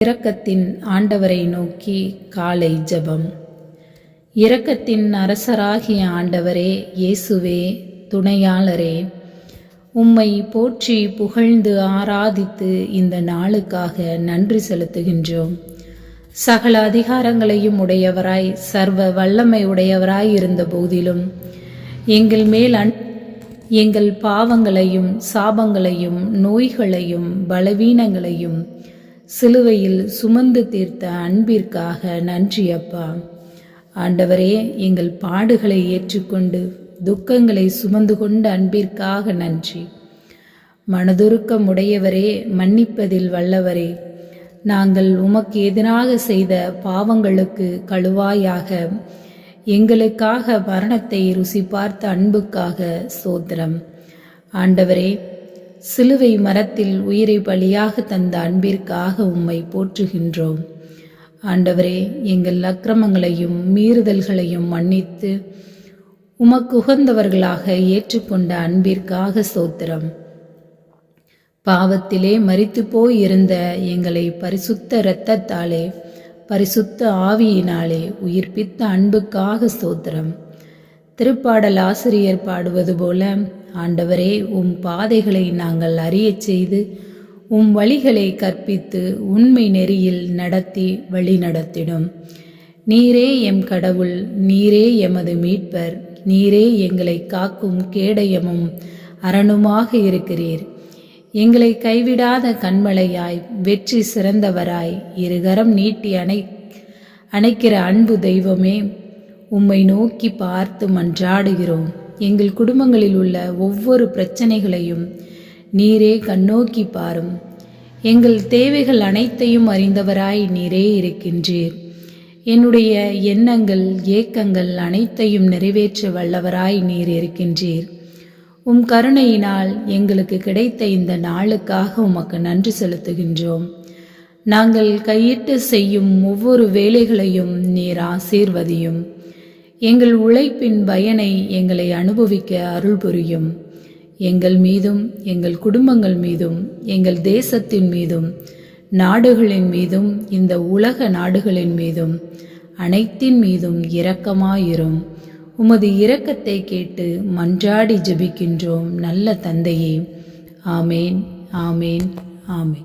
இரக்கத்தின் ஆண்டவரை நோக்கி காலை ஜெபம். இரக்கத்தின் அரசராகிய ஆண்டவரே இயேசுவே துணையாளரே உம்மை போற்றி புகழ்ந்து ஆராதித்து இந்த நாளுக்காக நன்றி செலுத்துகின்றோம். சகல அதிகாரங்களையும் உடையவராய் சர்வ வல்லமை உடையவராய் இருந்த போதிலும் எங்கள் மேல் அன் எங்கள் பாவங்களையும் சாபங்களையும் நோய்களையும் பலவீனங்களையும் சிலுவையில் சுமந்து தீர்த்த அன்பிற்காக நன்றி அப்பா. ஆண்டவரே எங்கள் பாடுகளை ஏற்றுக்கொண்டு துக்கங்களை சுமந்து கொண்ட அன்பிற்காக நன்றி. மனதுருக்கம் உடையவரே மன்னிப்பதில் வல்லவரே. நாங்கள் உமக்கு எதிராக செய்த பாவங்களுக்கு கழுவாயாக எங்களுக்காக மரணத்தை ருசி பார்த்த அன்புக்காக சோத்திரம். ஆண்டவரே சிலுவை மரத்தில் உயிரை பலியாக தந்த அன்பிற்காக உம்மை போற்றுகின்றோம். ஆண்டவரே எங்கள் அக்கிரமங்களையும் மீறுதல்களையும் மன்னித்து உமக்கு உகந்தவர்களாக ஏற்றுக்கொண்ட அன்பிற்காக சோத்திரம் பாவத்திலே மறித்து போய் இருந்த எங்களை பரிசுத்த இரத்தத்தாலே பரிசுத்த ஆவியினாலே உயிர்ப்பித்த அன்புக்காக சோத்திரம் திருப்பாடல் ஆசிரியர் பாடுவது போல ஆண்டவரே உம் பாதைகளை நாங்கள் அறியச் செய்து உம் வழிகளை கற்பித்து உண்மை நெறியில் நடத்தி வழி நடத்திடும். நீரே எம் கடவுள் நீரே எமது மீட்பர் நீரே எங்களை காக்கும் கேடயமும் அரணுமாக இருக்கிறீர். எங்களை கைவிடாத கண்மலையாய் வெற்றி சிறந்தவராய் இருகரம் நீட்டி அணை அணைக்கிற அன்பு தெய்வமே உம்மை நோக்கி பார்த்து மன்றாடுகிறோம். எங்கள் குடும்பங்களில் உள்ள ஒவ்வொரு பிரச்சனைகளையும் நீரே கண்ணோக்கி பாரும். எங்கள் தேவைகள் அனைத்தையும் அறிந்தவராய் நீரே இருக்கின்றீர். என்னுடைய எண்ணங்கள் ஏக்கங்கள் அனைத்தையும் நிறைவேற்ற வல்லவராய் நீர் இருக்கின்றீர். உம் கருணையினால் எங்களுக்கு கிடைத்த இந்த நாளுக்காக உமக்கு நன்றி செலுத்துகின்றோம். நாங்கள் கையிட்டு செய்யும் ஒவ்வொரு வேலைகளையும் நீர் ஆசீர்வதியும். எங்கள் உழைப்பின் பயனை எங்களை அனுபவிக்க அருள் புரியும். எங்கள் மீதும் எங்கள் குடும்பங்கள் மீதும் எங்கள் தேசத்தின் மீதும் நாடுகளின் மீதும் இந்த உலக நாடுகளின் மீதும் அனைத்தின் மீதும் இரக்கமாயிரும். உமது இரக்கத்தை கேட்டு மன்றாடி ஜெபிக்கின்றோம் நல்ல தந்தையே. ஆமேன் ஆமேன் ஆமேன்.